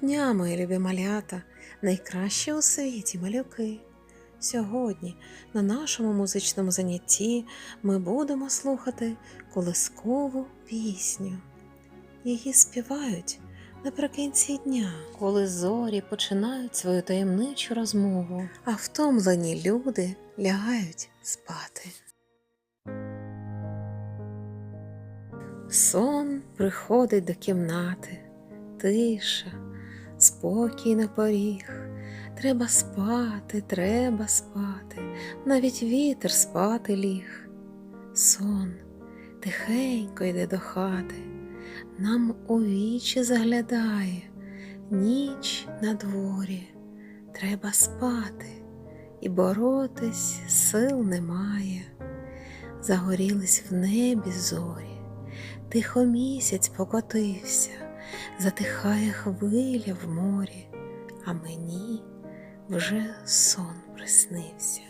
дня, мої любі малята, найкращі у світі малюки. Сьогодні на нашому музичному занятті ми будемо слухати колискову пісню. Її співають наприкінці дня, коли зорі починають свою таємничу розмову, а втомлені люди лягають спати. Сон приходить до кімнати, тиша, спокій на поріг. Треба спати, треба спати, навіть вітер спати ліг. Сон тихенько йде до хати, нам у вічі заглядає, ніч на дворі, треба спати, і боротись сил немає. Загорілись в небі зорі, тихо місяць покотився, затихає хвиля в морі, а мені вже сон приснився.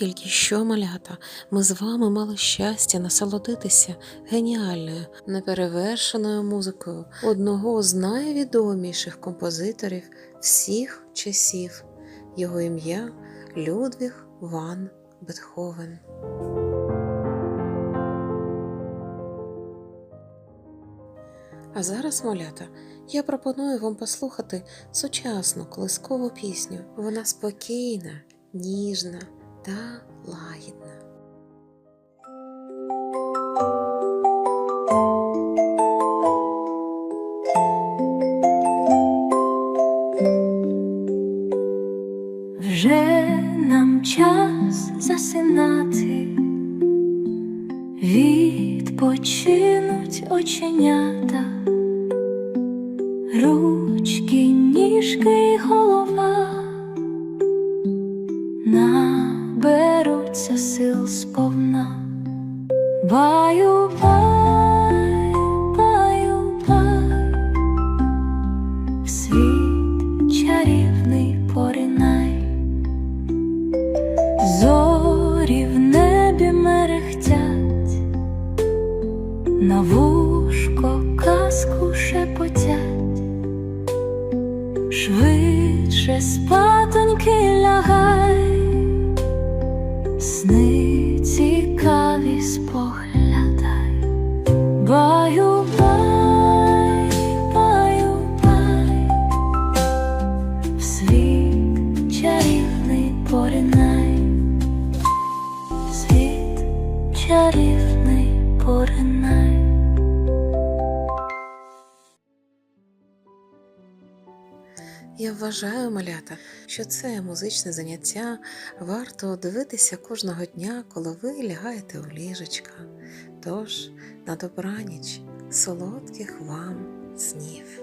Тільки що, малята, ми з вами мали щастя насолодитися геніальною, неперевершеною музикою одного з найвідоміших композиторів всіх часів. Його ім'я Людвіг Ван Бетховен. А зараз, малята, я пропоную вам послухати сучасну колискову пісню. Вона спокійна, ніжна та лагідна. Вже нам час засинати, відпочинуть оченята, ручки, ніжки й голова сповна. Баю, бай, баю, бай, світ чарівний поринай, зорі в небі мерехтять, на вушко казку шепотять, швидше спатоньки лягай, сни цікаві поглядай, баю, бай, баю, бай, в світ чарівний поринай, Я вважаю, малята, що це музичне заняття варто дивитися кожного дня, коли ви лягаєте у ліжечка. Тож на добраніч солодких вам снів.